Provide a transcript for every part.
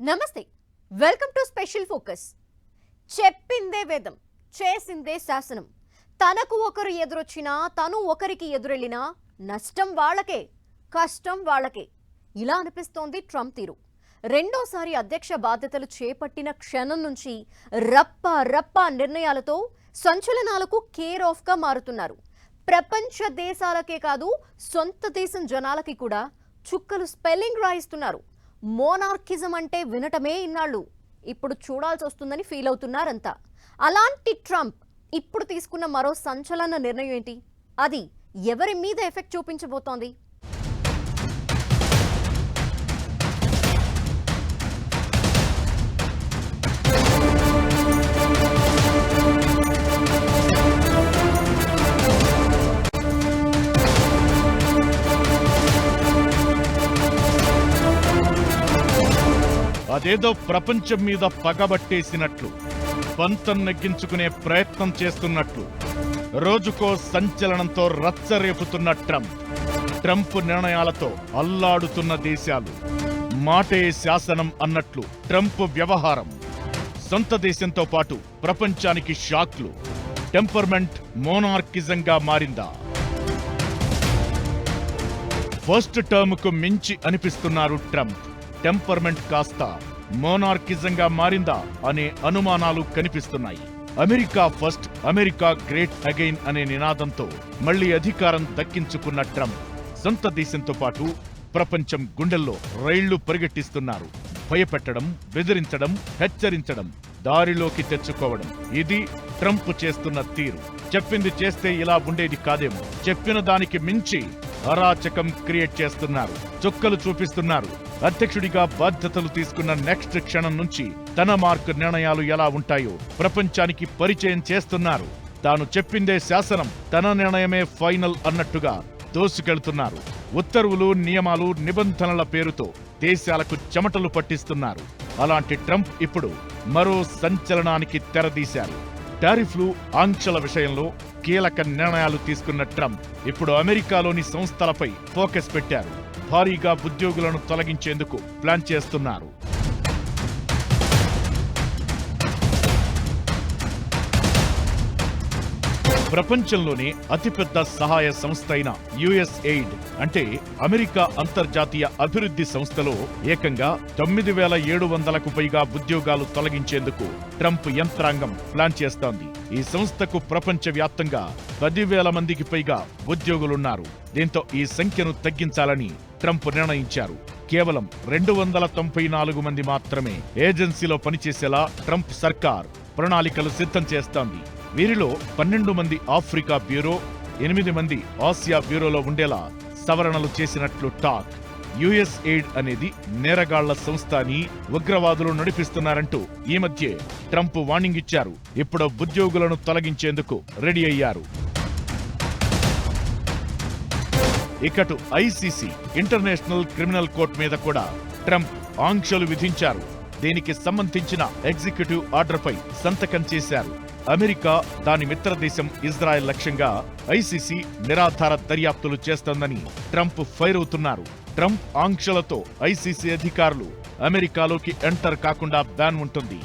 నమస్తే welcome to special focus. చెప్పిందే వేదం చేసిందే శాసనం. తనకు ఒకరు ఎదురొచ్చినా తను ఒకరికి ఎదురెళ్ళినా నష్టం వాళ్ళకే కష్టం వాళ్ళకే. ఇలా అనిపిస్తోంది ట్రంప్ తీరు. రెండోసారి అధ్యక్ష బాధ్యతలు చేపట్టిన క్షణం నుంచి రప్ప రప్ప నిర్ణయాలతో సంచలనాలకు కేర్ ఆఫ్గా మారుతున్నారు. ప్రపంచ దేశాలకే కాదు సొంత దేశం జనాలకి కూడా చుక్కలు స్పెల్లింగ్ రాయిస్తున్నారు. మోనార్కిజం అంటే వినటమే ఇన్నాళ్ళు. ఇప్పుడు చూడాల్సి వస్తుందని ఫీల్ అవుతున్నారంతా. అలాంటి ట్రంప్ ఇప్పుడు తీసుకున్న మరో సంచలన నిర్ణయం ఏంటి? అది ఎవరి మీద ఎఫెక్ట్ చూపించబోతోంది? అదేదో ప్రపంచం మీద పగబట్టేసినట్లు పంతం నెగ్గించుకునే ప్రయత్నం చేస్తున్నట్లు రోజుకో సంచలనంతో రచ్చరేపుతున్న ట్రంప్. ట్రంప్ నిర్ణయాలతో అల్లాడుతున్న దేశాలు మాటే శాసనం అన్నట్లు ట్రంప్ వ్యవహారం. సొంత దేశంతో పాటు ప్రపంచానికి షాక్లు. టెంపర్మెంట్ మోనార్కిజంగా మారిందా? ఫస్ట్ టర్మ్కు మించి అనిపిస్తున్నారు ట్రంప్. టెంపర్మెంట్ కాస్త మోనార్కిజంగా మారిందా అనే అనుమానాలు కనిపిస్తున్నాయి. America first America great again అనే నినాదంతో మళ్ళీ అధికారం దక్కించుకున్న ట్రంప్ సొంత దేశంతో పాటు ప్రపంచం గుండెల్లో రైళ్ళు పరిగెట్టిస్తున్నారు. భయపెట్టడం బెదిరించడం హెచ్చరించడం దారిలోకి తెచ్చుకోవడం. ఇది ట్రంప్ చేస్తున్న తీరు. చెప్పింది చేస్తే ఇలా ఉండేది కాదేమో. చెప్పిన దానికి మించి అరాచకం క్రియేట్ చేస్తున్నారు. చుక్కలు చూపిస్తున్నారు. అధ్యక్షుడిగా బాధ్యతలు తీసుకున్న నెక్స్ట్ క్షణం నుంచి తన మార్క్ నిర్ణయాలు ఎలా ఉంటాయో ప్రపంచానికి పరిచయం చేస్తున్నారు. తాను చెప్పిందే శాసనం తన నిర్ణయమే ఫైనల్ అన్నట్టుగా దోసుకెళ్తున్నారు. ఉత్తర్వులు నియమాలు నిబంధనల పేరుతో దేశాలకు చెమటలు పట్టిస్తున్నారు. అలాంటి ట్రంప్ ఇప్పుడు మరో సంచలనానికి తెరదీశారు. టారిఫ్లు ఆంక్షల విషయంలో కీలక నిర్ణయాలు తీసుకున్న ట్రంప్ ఇప్పుడు అమెరికాలోని సంస్థలపై ఫోకస్ పెట్టారు. భారీగా ఉద్యోగులను తొలగించేందుకు ప్లాన్ చేస్తున్నారు. ప్రపంచంలోనే అతిపెద్ద సహాయ సంస్థ అయిన యుఎస్ ఎయిడ్ అంటే అమెరికా అంతర్జాతీయ అభివృద్ధి సంస్థలో ఏకంగా తొమ్మిది వేల ఏడు వందలకు పైగా ఉద్యోగాలు తొలగించేందుకు ట్రంప్ యంత్రాంగం ప్లాన్ చేస్తోంది. ఈ సంస్థకు ప్రపంచవ్యాప్తంగా పదివేల మందికి పైగా ఉద్యోగులున్నారు. దీంతో ఈ సంఖ్యను తగ్గించాలని ట్రంప్ నిర్ణయించారు. కేవలం రెండు వందల తొంభై నాలుగు మంది మాత్రమే ఏజెన్సీలో పనిచేసేలా ట్రంప్ సర్కార్ ప్రణాళికలు సిద్ధం చేస్తోంది. వీరిలో పన్నెండు మంది ఆఫ్రికా బ్యూరో ఎనిమిది మంది ఆసియా బ్యూరోలో ఉండేలా సవరణలు చేసినట్లు టాక్. యుఎస్ ఎయిడ్ అనేది నేరగాళ్ళ సంస్థ అని ఉగ్రవాదులు నడిపిస్తున్నారంటూ ఈ మధ్యే ట్రంప్ వార్నింగ్ ఇచ్చారు. ఇప్పుడు ఉద్యోగులను తొలగించేందుకు రెడీ అయ్యారు. ఇకటు ఐసీసీ ఇంటర్నేషనల్ క్రిమినల్ కోర్ట్ మీద కూడా ట్రంప్ ఆంక్షలు విధించారు. దీనికి సంబంధించిన ఎగ్జిక్యూటివ్ ఆర్డర్పై సంతకం చేశారు. అమెరికా దాని మిత్రదేశం ఇజ్రాయెల్ లక్ష్యంగా ఐసీసీ నిరాధార దర్యాప్తులు చేస్తోందని ట్రంప్ ఫైర్ అవుతున్నారు. ట్రంప్ ఆంక్షలతో ఐసీసీ అధికారులు అమెరికాలోకి ఎంటర్ కాకుండా బ్యాన్ ఉంటుంది.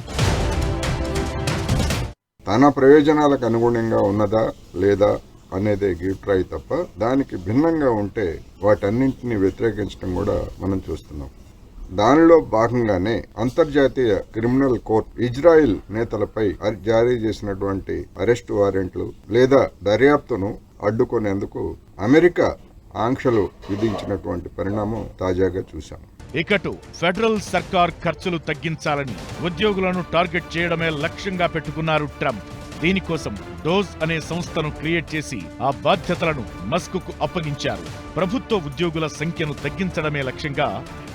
తన ప్రయోజనాలకు అనుగుణంగా ఉన్నదా లేదా అనేదే గిఫ్ట్రాయి తప్ప దానికి భిన్నంగా ఉంటే వాటన్నింటినీ వ్యతిరేకించడం కూడా మనం చూస్తున్నాం. దానిలో భాగంగానే అంతర్జాతీయ క్రిమినల్ కోర్ట్ ఇజ్రాయిల్ నేతలపై జారీ చేసినటువంటి అరెస్ట్ వారెంట్లు లేదా దర్యాప్తును అడ్డుకునేందుకు అమెరికా ఆంక్షలు విధించినటువంటి పరిణామం తాజాగా చూశాం. ఇకటు ఫెడరల్ సర్కార్ ఖర్చులు తగ్గించాలని ఉద్యోగులను టార్గెట్ చేయడమే లక్ష్యంగా పెట్టుకున్నారు ట్రంప్. దీనికోసం డోజ్ అనే సంస్థను క్రియేట్ చేసి ఆ బాధ్యతలను మస్కుకు అప్పగించారు. ప్రభుత్వ ఉద్యోగుల సంఖ్యను తగ్గించడమే లక్ష్యంగా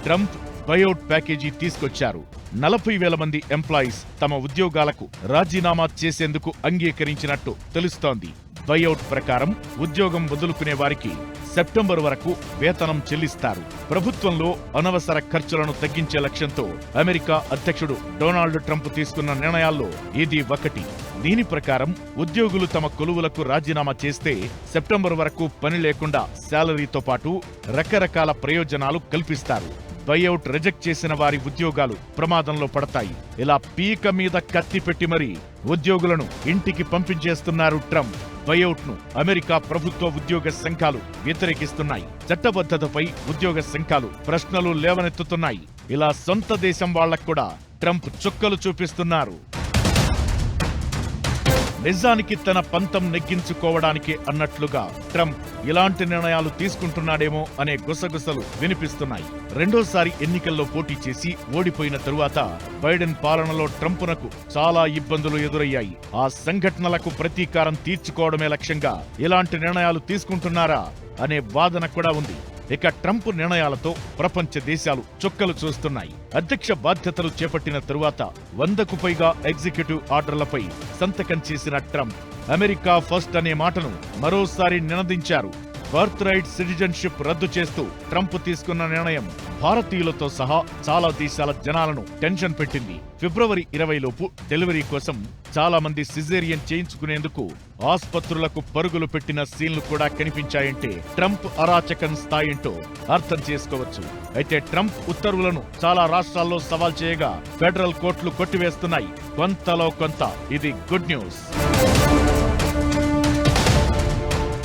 ట్రంప్ బయోట్ ప్యాకేజీ తీసుకొచ్చారు. నలభై వేల మంది ఎంప్లాయీస్ తమ ఉద్యోగాలకు రాజీనామా చేసేందుకు అంగీకరించినట్టు తెలుస్తోంది. బయోట్ ప్రకారం ఉద్యోగం వదులుకునే వారికి సెప్టెంబర్ వరకు వేతనం చెల్లిస్తారు. ప్రభుత్వంలో అనవసర ఖర్చులను తగ్గించే లక్ష్యంతో అమెరికా అధ్యక్షుడు డొనాల్డ్ ట్రంప్ తీసుకున్న నిర్ణయాల్లో ఇది ఒకటి. దీని ప్రకారం ఉద్యోగులు తమ కొలువులకు రాజీనామా చేస్తే సెప్టెంబర్ వరకు పని లేకుండా శాలరీతో పాటు రకరకాల ప్రయోజనాలు కల్పిస్తారు. బైఅవుట్ రిజెక్ట్ చేసిన వారి ఉద్యోగాలు ప్రమాదంలో పడతాయి. ఇలా పీక మీద కత్తి పెట్టి మరీ ఉద్యోగులను ఇంటికి పంపించేస్తున్నారు ట్రంప్. బైఅవుట్ను అమెరికా ప్రభుత్వ ఉద్యోగ సంఘాలు వ్యతిరేకిస్తున్నాయి. చట్టబద్ధతపై ఉద్యోగ సంఘాలు ప్రశ్నలు లేవనెత్తుతున్నాయి. ఇలా సొంత దేశం వాళ్ళకు కూడా ట్రంప్ చుక్కలు చూపిస్తున్నారు. నిజానికి తన పంతం నెగ్గించుకోవడానికి అన్నట్లుగా ట్రంప్ ఇలాంటి నిర్ణయాలు తీసుకుంటున్నాడేమో అనే గుసగుసలు వినిపిస్తున్నాయి. రెండోసారి ఎన్నికల్లో పోటీ చేసి ఓడిపోయిన తరువాత బైడెన్ పాలనలో ట్రంప్నకు చాలా ఇబ్బందులు ఎదురయ్యాయి. ఆ సంఘటనలకు ప్రతీకారం తీర్చుకోవడమే లక్ష్యంగా ఇలాంటి నిర్ణయాలు తీసుకుంటున్నారా అనే వాదన కూడా ఉంది. ఇక ట్రంప్ నిర్ణయాలతో ప్రపంచ దేశాలు చుక్కలు చూస్తున్నాయి. అధ్యక్ష బాధ్యతలు చేపట్టిన తరువాత వందకు పైగా ఎగ్జిక్యూటివ్ ఆర్డర్లపై సంతకం చేసిన ట్రంప్ అమెరికా ఫస్ట్ అనే మాటను మరోసారి నినదించారు. బర్త్ రైట్ సిటిజన్షిప్ రద్దు చేస్తూ ట్రంప్ తీసుకున్న నిర్ణయం భారతీయులతో సహా చాలా దేశాల జనాలను టెన్షన్ పెట్టింది. ఫిబ్రవరి ఇరవైలోపు డెలివరీ కోసం చాలా మంది సిజేరియన్ చేయించుకునేందుకు ఆస్పత్రులకు పరుగులు పెట్టిన సీన్లు కూడా కనిపించాయంటే ట్రంప్ అరాచకం స్థాయింటో అర్థం చేసుకోవచ్చు. అయితే ట్రంప్ ఉత్తర్వులను చాలా రాష్ట్రాల్లో సవాల్ చేయగా ఫెడరల్ కోర్టులు కొట్టివేస్తున్నాయి. కొంతలో కొంత. ఇది గుడ్ న్యూస్.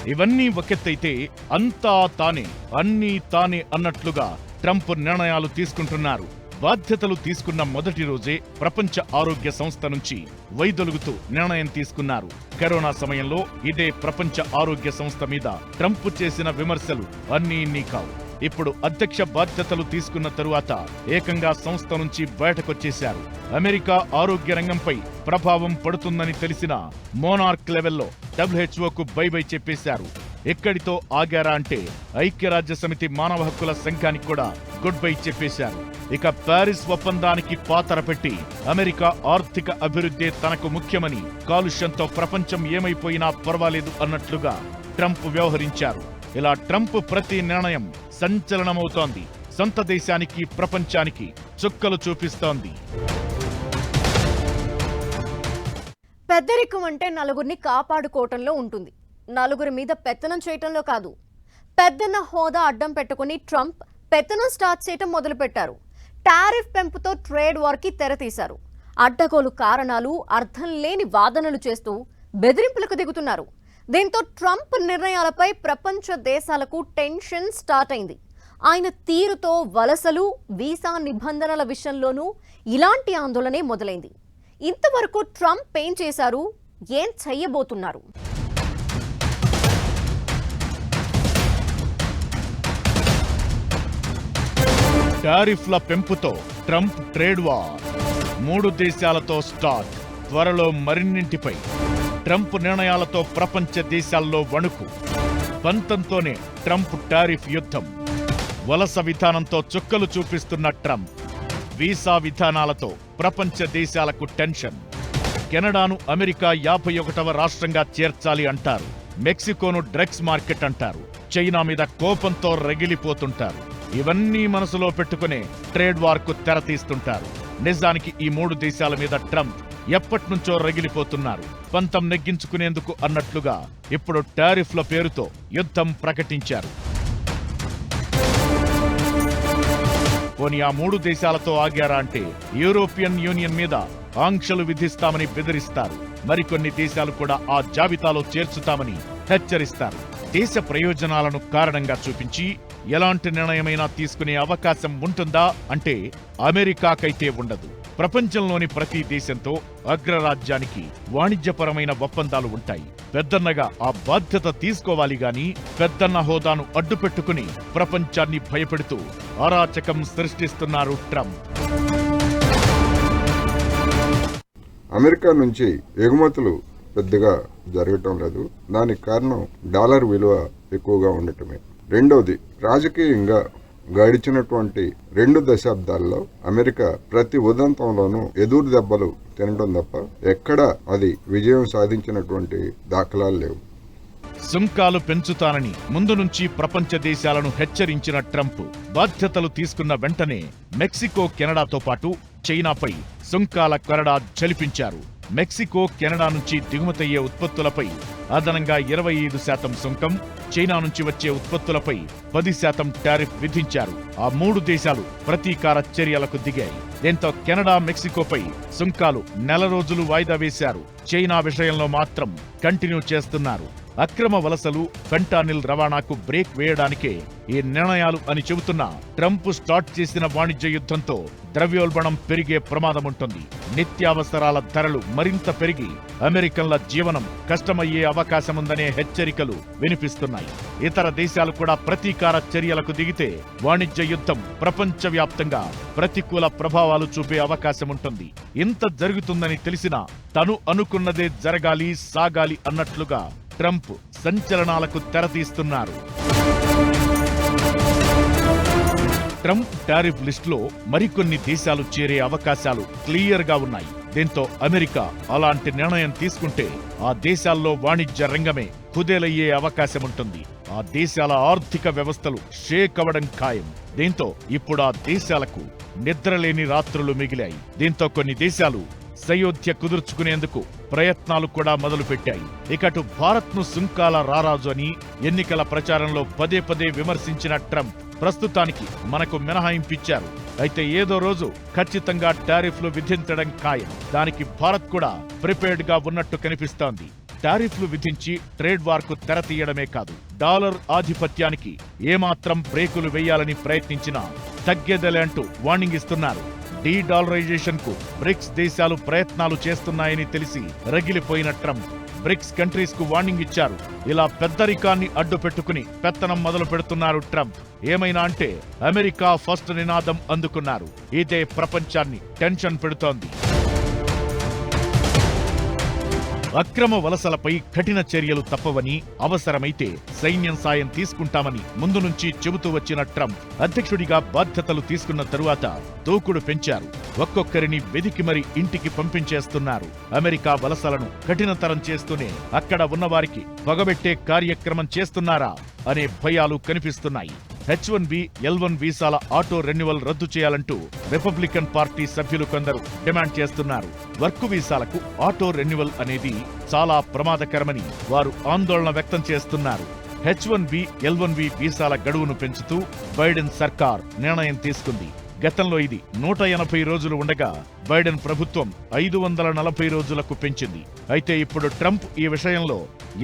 ఇవన్నీ ఒకెత్తైతే అంతా తానే అన్నీ తానే అన్నట్లుగా ట్రంప్ నిర్ణయాలు తీసుకుంటున్నారు. బాధ్యతలు తీసుకున్న మొదటి రోజే ప్రపంచ ఆరోగ్య సంస్థ నుంచి వైదొలుగుతూ నిర్ణయం తీసుకున్నారు. కరోనా సమయంలో ఇదే ప్రపంచ ఆరోగ్య సంస్థ మీద ట్రంప్ చేసిన విమర్శలు అన్నీ నీ కావు. ఇప్పుడు అధ్యక్ష బాధ్యతలు తీసుకున్న తరువాత ఏకంగా సంస్థ నుంచి బయటకొచ్చేశారు. అమెరికా ఆరోగ్య రంగంపై ప్రభావం పడుతుందని తెలిసిన మోనార్క్ లెవెల్లో డబ్ల్యూహెచ్ఓకు బై బై చెప్పేశారు. ఎక్కడితో ఆగారా అంటే ఐక్యరాజ్య సమితి మానవ హక్కుల సంఘానికి కూడా గుడ్ బై చెప్పేశారు. ఇక ప్యారిస్ ఒప్పందానికి పాతర పెట్టి అమెరికా ఆర్థిక అభివృద్ధి తనకు ముఖ్యమని కాలుష్యంతో ప్రపంచం ఏమైపోయినా పర్వాలేదు అన్నట్లుగా ట్రంప్ వ్యవహరించారు. ఇలా ట్రంప్ ప్రతి నిర్ణయం సంచలనమవుతోంది. సొంత దేశానికి ప్రపంచానికి చుక్కలు చూపిస్తోంది. పెద్దరికం అంటే నలుగురిని కాపాడుకోవటంలో ఉంటుంది. నలుగురి మీద పెత్తనం చేయటంలో కాదు. పెద్దన్న హోదా అడ్డం పెట్టుకుని ట్రంప్ పెత్తనం స్టార్ట్ చేయటం మొదలుపెట్టారు. టారిఫ్ పెంపుతో ట్రేడ్ వార్కి తెరతీశారు. అడ్డగోలు కారణాలు అర్థం లేని వాదనలు చేస్తూ బెదిరింపులకు దిగుతున్నారు. దీంతో ట్రంప్ నిర్ణయాలపై ప్రపంచ దేశాలకు టెన్షన్ స్టార్ట్ అయింది. ఆయన తీరుతో వలసలు వీసా నిబంధనల విషయంలోనూ ఇలాంటి ఆందోళనే మొదలైంది. ఇంతవరకు ట్రంప్ ఏం చేశారు? ఏం చెయ్యబోతున్నారు టారిఫ్ల పెంపుతో ట్రంప్ ట్రేడ్ వార్. మూడు దేశాలతో స్టార్ట్ త్వరలో మరిన్నింటిపై. ట్రంప్ నిర్ణయాలతో ప్రపంచ దేశాల్లో వణుకు. పంతంతోనే ట్రంప్ టారిఫ్ యుద్ధం. వలస విధానంతో చుక్కలు చూపిస్తున్న ట్రంప్. వీసా విధానాలతో ప్రపంచ దేశాలకు టెన్షన్. కెనడాను అమెరికా యాభై ఒకటవ రాష్ట్రంగా చేర్చాలి అంటారు. మెక్సికోను డ్రగ్స్ మార్కెట్ అంటారు. చైనా మీద కోపంతో రగిలిపోతుంటారు. ఇవన్నీ మనసులో పెట్టుకునే ట్రేడ్ వార్కు తెరతీస్తుంటారు. నిజానికి ఈ మూడు దేశాల మీద ట్రంప్ ఎప్పట్నుంచో రగిలిపోతున్నారు. పంతం నెగ్గించుకునేందుకు అన్నట్లుగా ఇప్పుడు టారిఫ్ల పేరుతో యుద్ధం ప్రకటించారు. పోనీ ఆ మూడు దేశాలతో ఆగారా అంటే యూరోపియన్ యూనియన్ మీద ఆంక్షలు విధిస్తామని బెదిరిస్తారు. మరికొన్ని దేశాలు కూడా ఆ జాబితాలో చేర్చుతామని హెచ్చరిస్తారు. దేశ ప్రయోజనాలను కారణంగా చూపించి ఎలాంటి నిర్ణయమైనా తీసుకునే అవకాశం ఉంటుందా అంటే అమెరికాకైతే ఉండదు. ప్రపంచంలోని ప్రతి దేశంతో అగ్రరాజ్యానికి వాణిజ్యపరమైన ఒప్పందాలు ఉంటాయి. పెద్దన్నగా ఆ బాధ్యత తీసుకోవాలి గాని పెద్దన్న హోదాను అడ్డుపెట్టుకుని ప్రపంచాన్ని భయపెడుతూ అరాచకం సృష్టిస్తున్నారు ట్రంప్. అమెరికా నుంచి ఎగుమతులు పెద్దగా జరగటం లేదు. దానికి కారణం డాలర్ విలువ ఎక్కువగా ఉండటమే. రెండవది రాజకీయంగా గడిచినటువంటి రెండు దశాబ్దాల్లో అమెరికా ప్రతి ఉదంతంలోనూ ఎదురు దెబ్బలు తినడం తప్ప ఎక్కడ అది విజయం సాధించినటువంటి దాఖలాలు లేవు. సుంకాలు పెంచుతానని ముందు నుంచి ప్రపంచ దేశాలను హెచ్చరించిన ట్రంప్ బాధ్యతలు తీసుకున్న వెంటనే మెక్సికో కెనడాతో పాటు చైనాపై సుంకాల కొరడా జలిపించారు మెక్సికో కెనడా నుంచి దిగుమతయ్యే ఉత్పత్తులపై అదనంగా ఇరవై ఐదు శాతం సుంకం చైనా నుంచి వచ్చే ఉత్పత్తులపై పది శాతం టారిఫ్ విధించారు. ఆ మూడు దేశాలు ప్రతీకార చర్యలకు దిగాయి. దీంతో కెనడా మెక్సికోపై సుంకాలు నెల రోజులు వాయిదా వేశారు. చైనా విషయంలో మాత్రం కంటిన్యూ చేస్తున్నారు. అక్రమ వలసలు ఫెంటానిల్ రవాణాకు బ్రేక్ వేయడానికే ఈ నిర్ణయాలు అని చెబుతున్న ట్రంప్ స్టార్ట్ చేసిన వాణిజ్య యుద్ధంతో ద్రవ్యోల్బణం పెరిగే ప్రమాదముంటుంది. నిత్యావసరాల ధరలు మరింత పెరిగి అమెరికన్ల జీవనం కష్టమయ్యే అవకాశముందనే హెచ్చరికలు వినిపిస్తున్నాయి. ఇతర దేశాలు కూడా ప్రతీకార చర్యలకు దిగితే వాణిజ్య యుద్ధం ప్రపంచవ్యాప్తంగా ప్రతికూల ప్రభావాలు చూపే అవకాశముంటుంది. ఇంత జరుగుతుందని తెలిసినా తను అనుకున్నదే జరగాలి సాగాలి అన్నట్లుగా ట్రంప్ సంచలనాలకు తెరతీస్తున్నారు. ట్రంప్ టారిఫ్ లిస్టులో మరికొన్ని దేశాలు చేరే అవకాశాలు క్లియర్గా ఉన్నాయి. దీంతో అమెరికా అలాంటి నిర్ణయం తీసుకుంటే ఆ దేశాల్లో వాణిజ్య రంగమే కుదేలయ్యే అవకాశముంటుంది. ఆ దేశాల ఆర్థిక వ్యవస్థలు షేక్ అవ్వడం ఖాయం. దీంతో ఇప్పుడు ఆ దేశాలకు నిద్రలేని రాత్రులు మిగిలాయి. దీంతో కొన్ని దేశాలు సయోధ్య కుదుర్చుకునేందుకు ప్రయత్నాలు కూడా మొదలుపెట్టాయి. ఇకటు భారత్ను సుంకాల రారాజు అని ఎన్నికల ప్రచారంలో పదే పదే విమర్శించిన ట్రంప్ ప్రస్తుతానికి మనకు మినహాయింపిచ్చారు. అయితే ఏదో రోజు ఖచ్చితంగా టారిఫ్లు విధించడం ఖాయం. దానికి భారత్ కూడా ప్రిపేర్డ్గా ఉన్నట్టు కనిపిస్తోంది. టారిఫ్లు విధించి ట్రేడ్ వార్కు తెరతీయడమే తెర తీయడమే కాదు డాలర్ ఆధిపత్యానికి ఏమాత్రం బ్రేకులు వేయాలని ప్రయత్నించినా తగ్గేదలే అంటూ వార్నింగ్ ఇస్తున్నారు. డీ డాలరైజేషన్కు బ్రిక్స్ దేశాలు ప్రయత్నాలు చేస్తున్నాయని తెలిసి రగిలిపోయిన ట్రంప్ బ్రిక్స్ కంట్రీస్కు వార్నింగ్ ఇచ్చారు. ఇలా పెద్దరికాన్ని అడ్డు పెట్టుకుని పెత్తనం మొదలు పెడుతున్నారు ట్రంప్. ఏమైనా అంటే అమెరికా ఫస్ట్ నినాదం అందుకున్నారు. ఇదే ప్రపంచాన్ని టెన్షన్ పెడుతోంది. అక్రమ వలసలపై కఠిన చర్యలు తప్పవని అవసరమైతే సైన్యం సాయం తీసుకుంటామని ముందు నుంచి చెబుతూ వచ్చిన ట్రంప్ అధ్యక్షుడిగా బాధ్యతలు తీసుకున్న తరువాత దూకుడు పెంచారు. ఒక్కొక్కరిని వెదికి మరి ఇంటికి పంపించేస్తున్నారు. అమెరికా వలసలను కఠినతరం చేస్తూనే అక్కడ ఉన్నవారికి పొగబెట్టే కార్యక్రమం చేస్తున్నారా? అనే భయాలు కనిపిస్తున్నాయి. H one B L one వీసాల auto renewal రద్దు చేయాలంటూ రిపబ్లికన్ పార్టీ సభ్యులు కొందరు డిమాండ్ చేస్తున్నారు. వర్క్ వీసాలకు ఆటో రెన్యువల్ అనేది చాలా ప్రమాదకరమని వారు ఆందోళన వ్యక్తం చేస్తున్నారు. H one B L one B వీసాల గడువును పెంచుతూ బైడెన్ సర్కార్ నిర్ణయం తీసుకుంది. గతంలో ఇది నూట ఎనభై రోజులు ఉండగా బైడెన్ ప్రభుత్వం ఐదు వందల నలభై రోజులకు పెంచింది. అయితే ఇప్పుడు ట్రంప్ ఈ విషయంలో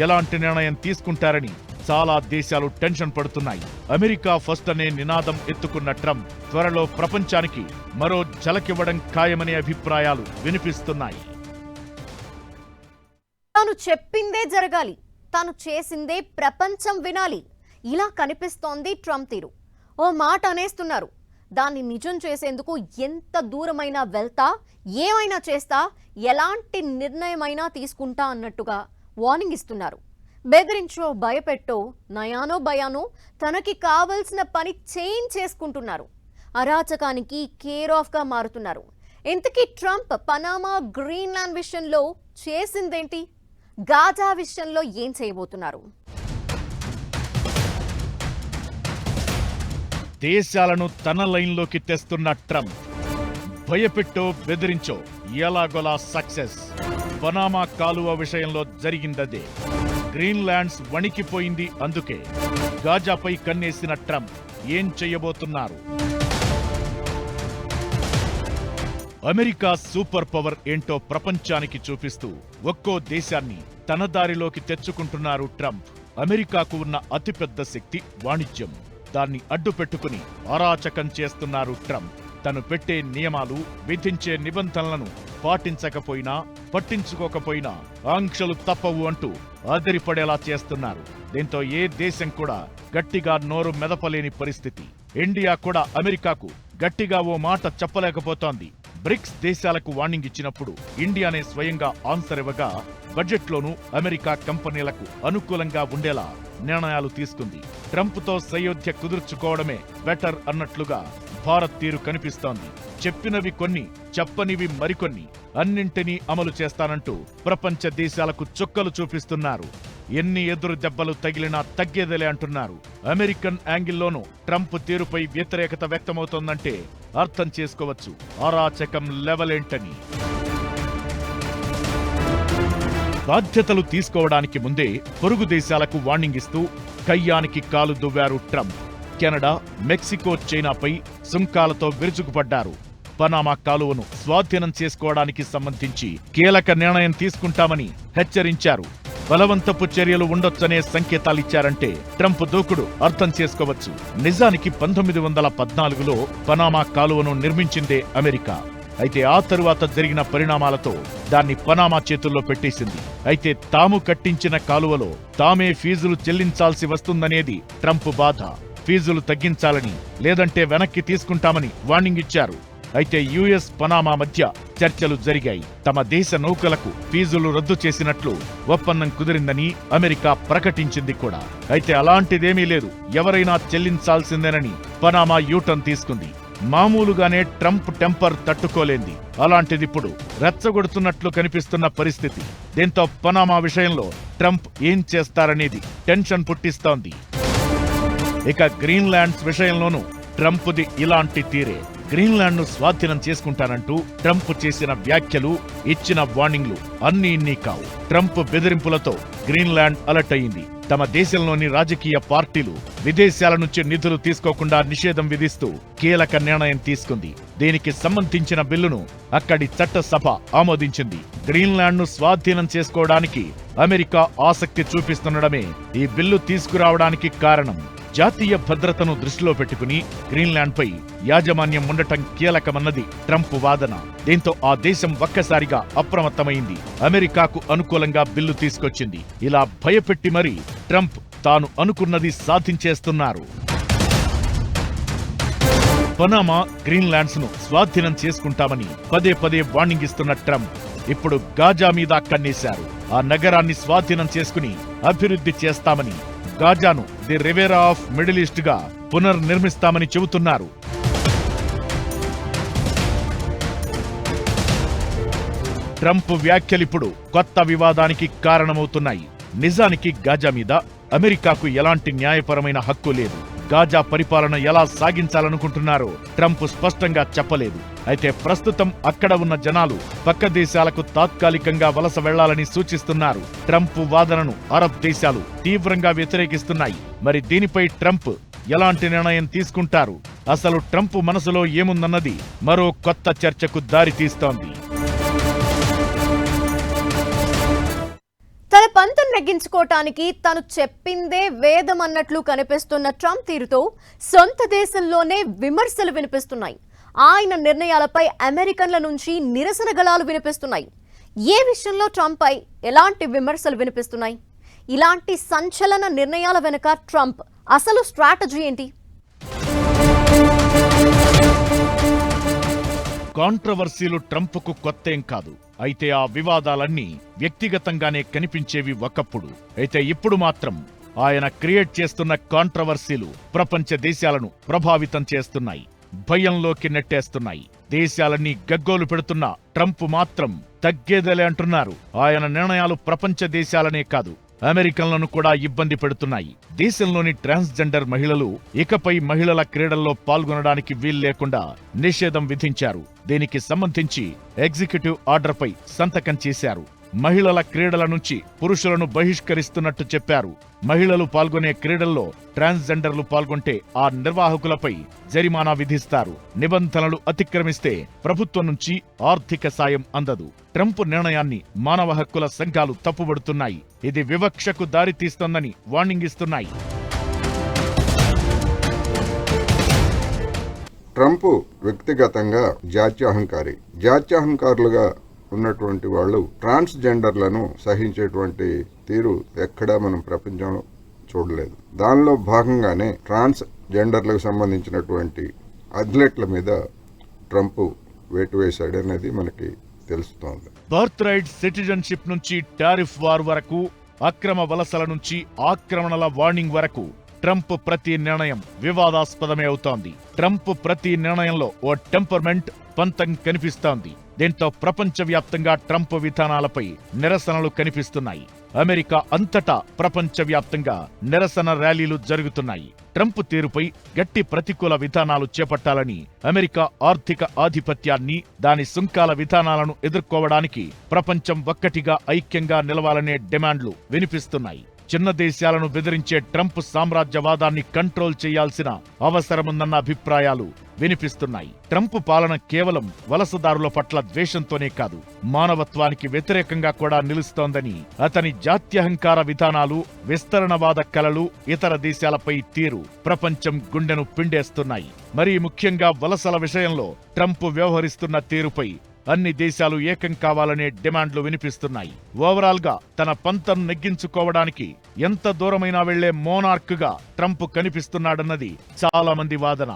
ఎలాంటి నిర్ణయం తీసుకుంటారని చాలా దేశాలు టెన్షన్ పడుతున్నాయి. అమెరికా ఫస్ట్ అనే నినాదం ఎత్తుకున్న ట్రంప్ త్వరలో ప్రపంచానికి మరో జలకివ్వడం ఖాయమనే అభిప్రాయాలు వినిపిస్తున్నాయి. తాను చెప్పిందే జరగాలి. తాను చేసిందే ప్రపంచం వినాలి. ఇలా కనిపిస్తోంది ట్రంప్ తీరు. ఓ మాట అనేస్తున్నారు. దాన్ని నిజం చేసేందుకు ఎంత దూరమైనా వెళ్తా ఏమైనా చేస్తా ఎలాంటి నిర్ణయమైనా తీసుకుంటా అన్నట్టుగా వార్నింగ్ ఇస్తున్నారు. బెదిరించో భయపెట్టో నయానో భయానో తనకి కావలసిన పని చేంజ్ చేసుకుంటున్నారు. అరాచకానికి కేర్ ఆఫ్గా మారుతున్నారు. ఇంతకీ ట్రంప్ పనామా గ్రీన్లాండ్ విషయంలో చేసిందేంటి? గాజా విషయంలో ఏం చేయబోతున్నారు? దేశాలను తన లైన్లోకి తెస్తున్న ట్రంప్. భయపెట్టో బెదిరించో ఎలాగోలా సక్సెస్. పనామా కాలువ విషయంలో జరిగిందదే. గ్రీన్లాండ్స్ వణికిపోయింది అందుకే గాజాపై కన్నేసిన ట్రంప్ ఏం చేయబోతున్నారు? అమెరికా సూపర్ పవర్ ఏంటో ప్రపంచానికి చూపిస్తూ ఒక్కో దేశాన్ని తన దారిలోకి తెచ్చుకుంటున్నారు ట్రంప్. అమెరికాకు ఉన్న అతిపెద్ద శక్తి వాణిజ్యం. దాన్ని అడ్డుపెట్టుకుని అరాచకం చేస్తున్నారు ట్రంప్. తను పెట్టే నియమాలు విధించే నిబంధనలను పాటించకపోయినా పట్టించుకోకపోయినా ఆంక్షలు తప్పవు అంటూ అదిరిపడేలా చేస్తున్నారు. దీంతో ఏ దేశం కూడా గట్టిగా నోరు మెదపలేని పరిస్థితి. ఇండియా కూడా అమెరికాకు గట్టిగా ఓ మాట చెప్పలేకపోతోంది. బ్రిక్స్ దేశాలకు వార్నింగ్ ఇచ్చినప్పుడు ఇండియానే స్వయంగా ఆన్సర్ ఇవ్వగా బడ్జెట్లోనూ అమెరికా కంపెనీలకు అనుకూలంగా ఉండేలా నిర్ణయాలు తీసుకుంది. ట్రంప్తో సయోధ్య కుదుర్చుకోవడమే బెటర్ అన్నట్లుగా భారత్ తీరు కనిపిస్తోంది. చెప్పినవి కొన్ని చెప్పనివి మరికొన్ని. అన్నింటినీ అమలు చేస్తానంటూ ప్రపంచ దేశాలకు చుక్కలు చూపిస్తున్నారు. ఎన్ని ఎదురు దెబ్బలు తగిలినా తగ్గేదేలే అంటున్నారు. అమెరికన్ యాంగిల్లోనూ ట్రంప్ తీరుపై వ్యతిరేకత వ్యక్తమవుతోందంటే అర్థం చేసుకోవచ్చు. అరాచకం లెవలేంటని. బాధ్యతలు తీసుకోవడానికి ముందే పొరుగు దేశాలకు వార్నింగ్ ఇస్తూ కయ్యానికి కాలు దువ్వారు ట్రంప్. కెనడా మెక్సికో చైనాపై సుంకాలతో విరుచుకుపడ్డారు. పనామా కాలువను స్వాధీనం చేసుకోవడానికి సంబంధించి కీలక నిర్ణయం తీసుకుంటామని హెచ్చరించారు. బలవంతపు చర్యలు ఉండొచ్చనే సంకేతాలిచ్చారంటే ట్రంప్ దూకుడు అర్థం చేసుకోవచ్చు. నిజానికి పంతొమ్మిది వందల పద్నాలుగులో పనామా కాలువను నిర్మించిందే అమెరికా. అయితే ఆ తరువాత జరిగిన పరిణామాలతో దాన్ని పనామా చేతుల్లో పెట్టేసింది. అయితే తాము కట్టించిన కాలువలో తామే ఫీజులు చెల్లించాల్సి వస్తుందనేది ట్రంప్ బాధ. ఫీజులు తగ్గించాలని లేదంటే వెనక్కి తీసుకుంటామని వార్నింగ్ ఇచ్చారు. అయితే యుఎస్ పనామా మధ్య చర్చలు జరిగాయి. తమ దేశ నౌకలకు ఫీజులు రద్దు చేసినట్లు ఒప్పందం కుదిరిందని అమెరికా ప్రకటించింది కూడా. అయితే అలాంటిదేమీ లేదు. ఎవరైనా చెల్లించాల్సిందేనని పనామా యూటర్న్ తీసుకుంది. మామూలుగానే ట్రంప్ టెంపర్ తట్టుకోలేంది. అలాంటిదిప్పుడు రెచ్చగొడుతున్నట్లు కనిపిస్తున్న పరిస్థితి. దీంతో పనామా విషయంలో ట్రంప్ ఏం చేస్తారనేది టెన్షన్ పుట్టిస్తోంది. ఇక గ్రీన్లాండ్స్ విషయంలోనూ ట్రంప్ది ఇలాంటి తీరే. గ్రీన్లాండ్ను స్వాధీనం చేసుకుంటానంటూ ట్రంప్ చేసిన వ్యాఖ్యలు ఇచ్చిన వార్నింగ్లు అన్నీ ఇన్ని కావు. ట్రంప్ బెదిరింపులతో గ్రీన్లాండ్ అలర్ట్ అయింది. తమ దేశంలోని రాజకీయ పార్టీలు విదేశాల నుంచి నిధులు తీసుకోకుండా నిషేధం విధిస్తూ కీలక నిర్ణయం తీసుకుంది. దీనికి సంబంధించిన బిల్లును అక్కడి చట్టసభ ఆమోదించింది. గ్రీన్లాండ్ను స్వాధీనం చేసుకోవడానికి అమెరికా ఆసక్తి చూపిస్తుండడమే ఈ బిల్లు తీసుకురావడానికి కారణం. జాతీయ భద్రతను దృష్టిలో పెట్టుకుని గ్రీన్లాండ్పై యాజమాన్యం ఉండటం కీలకమన్నది ట్రంప్ వాదన. దీంతో ఆ దేశం ఒక్కసారిగా అప్రమత్తమైంది. అమెరికాకు అనుకూలంగా బిల్లు తీసుకొచ్చింది. ఇలా భయపెట్టి మరీ ట్రంప్ తాను అనుకున్నది సాధించేస్తున్నారు. పనామా గ్రీన్లాండ్స్ను స్వాధీనం చేసుకుంటామని పదే పదే వార్నింగ్ ఇస్తున్న ట్రంప్ ఇప్పుడు గాజా మీద కన్నేశారు. ఆ నగరాన్ని స్వాధీనం చేసుకుని అభివృద్ధి చేస్తామని గాజాను ది రివేరా ఆఫ్ మిడిల్ ఈస్ట్గా పునర్నిర్మిస్తామని చెబుతున్నారు. ట్రంప్ వ్యాఖ్యలిప్పుడు కొత్త వివాదానికి కారణమవుతున్నాయి. నిజానికి గాజా మీద అమెరికాకు ఎలాంటి న్యాయపరమైన హక్కు లేదు. గాజా పరిపాలన ఎలా సాగించాలనుకుంటున్నారో ట్రంప్ స్పష్టంగా చెప్పలేదు. అయితే ప్రస్తుతం అక్కడ ఉన్న జనాలు పక్క దేశాలకు తాత్కాలికంగా వలస వెళ్ళాలని సూచిస్తున్నారు. ట్రంప్ వాదనను అరబ్ దేశాలు తీవ్రంగా వ్యతిరేకిస్తున్నాయి. మరి దీనిపై ట్రంప్ ఎలాంటి నిర్ణయం తీసుకుంటారు? అసలు ట్రంప్ మనసులో ఏముందన్నది మరో కొత్త చర్చకు దారితీస్తోంది. పంతం నెగ్గించుకోవటానికి తను చెప్పిందే వేదం అన్నట్లు కనిపిస్తున్న ట్రంప్ తీరుతో సొంత దేశంలోనే విమర్శలు వినిపిస్తున్నాయి. ఆయన నిర్ణయాలపై అమెరికన్ల నుంచి నిరసన గళాలు వినిపిస్తున్నాయి. ఏ విషయంలో ట్రంప్ పై ఎలాంటి విమర్శలు వినిపిస్తున్నాయి? ఇలాంటి సంచలన నిర్ణయాల వెనుక ట్రంప్ అసలు స్ట్రాటజీ ఏంటి? కాంట్రవర్సీలు ట్రంప్కు కొత్తేం కాదు. అయితే ఆ వివాదాలన్నీ వ్యక్తిగతంగానే కనిపించేవి ఒకప్పుడు. అయితే ఇప్పుడు మాత్రం ఆయన క్రియేట్ చేస్తున్న కాంట్రవర్సీలు ప్రపంచ దేశాలను ప్రభావితం చేస్తున్నాయి. భయంలోకి నెట్టేస్తున్నాయి. దేశాలన్నీ గగ్గోలు పెడుతున్న ట్రంప్ మాత్రం తగ్గేదలే అంటున్నారు. ఆయన నిర్ణయాలు ప్రపంచ దేశాలనే కాదు అమెరికన్లను కూడా ఇబ్బంది పెడుతున్నాయి. దేశంలోని ట్రాన్స్జెండర్ మహిళలు ఇకపై మహిళల క్రీడల్లో పాల్గొనడానికి వీల్లేకుండా నిషేధం విధించారు. దీనికి సంబంధించి ఎగ్జిక్యూటివ్ ఆర్డర్పై సంతకం చేశారు. మహిళల క్రీడల నుంచి పురుషులను బహిష్కరిస్తున్నట్టు చెప్పారు. మహిళలు పాల్గొనే క్రీడల్లో ట్రాన్స్జెండర్లు పాల్గొంటే ఆ నిర్వాహకులపై జరిమానా విధిస్తారు. నిబంధనలు అతిక్రమిస్తే ప్రభుత్వం నుంచి ఆర్థిక సాయం అందదు. ట్రంప్ నిర్ణయాన్ని మానవ హక్కుల సంఘాలు తప్పుబడుతున్నాయి. ఇది వివక్షకు దారితీస్తోందని వార్నింగ్ ఇస్తున్నాయి. ట్రంప్ వ్యక్తిగతంగా జాత్యాహంకారి. జాత్యాహంకారులుగా ఉన్నటువంటి వాళ్ళు ట్రాన్స్జెండర్లను సహించేటువంటి తీరు ఎక్కడా మనం ప్రపంచంలో చూడలేదు. దానిలో భాగంగానే ట్రాన్స్ జెండర్లకు సంబంధించినటువంటి అథ్లెట్ల మీద ట్రంప్ వేటు వేశాడు అనేది మనకి తెలుస్తోంది. బర్త్ రైట్ సిటిజన్షిప్ నుంచి టారిఫ్ వార్ వరకు అక్రమ వలసల నుంచి ఆక్రమణల వార్నింగ్ వరకు ట్రంప్ ప్రతి నిర్ణయం వివాదాస్పదమే అవుతోంది. ట్రంప్ ప్రతి నిర్ణయంలో ఓ టెంపర్మెంట్ పంతం కనిపిస్తోంది. దీంతో ప్రపంచవ్యాప్తంగా ట్రంప్ విధానాలపై నిరసనలు కనిపిస్తున్నాయి. అమెరికా అంతటా ప్రపంచవ్యాప్తంగా నిరసన ర్యాలీలు జరుగుతున్నాయి. ట్రంప్ తీరుపై గట్టి ప్రతికూల విధానాలు చేపట్టాలని అమెరికా ఆర్థిక ఆధిపత్యాన్ని దాని సుంకాల విధానాలను ఎదుర్కోవడానికి ప్రపంచం ఒక్కటిగా ఐక్యంగా నిలవాలనే డిమాండ్లు వినిపిస్తున్నాయి. చిన్న దేశాలను బెదిరించే ట్రంప్ సామ్రాజ్యవాదాన్ని కంట్రోల్ చేయాల్సిన అవసరముందన్న అభిప్రాయాలు వినిపిస్తున్నాయి. ట్రంప్ పాలన కేవలం వలసదారుల పట్ల ద్వేషంతోనే కాదు మానవత్వానికి వ్యతిరేకంగా కూడా నిలుస్తోందని అతని జాత్యహంకార విధానాలు విస్తరణవాద కలలు ఇతర దేశాలపై తీరు ప్రపంచం గుండెను పిండేస్తున్నాయి. మరీ ముఖ్యంగా వలసల విషయంలో ట్రంప్ వ్యవహరిస్తున్న తీరుపై అన్ని దేశాలు ఏకం కావాలనే డిమాండ్లు వినిపిస్తున్నాయి. ఓవరాల్గా తన పంతను నెగ్గించుకోవడానికి ఎంత దూరమైనా వెళ్ళే మోనార్క్గా ట్రంప్ కనిపిస్తున్నాడన్నది చాలా మంది వాదన.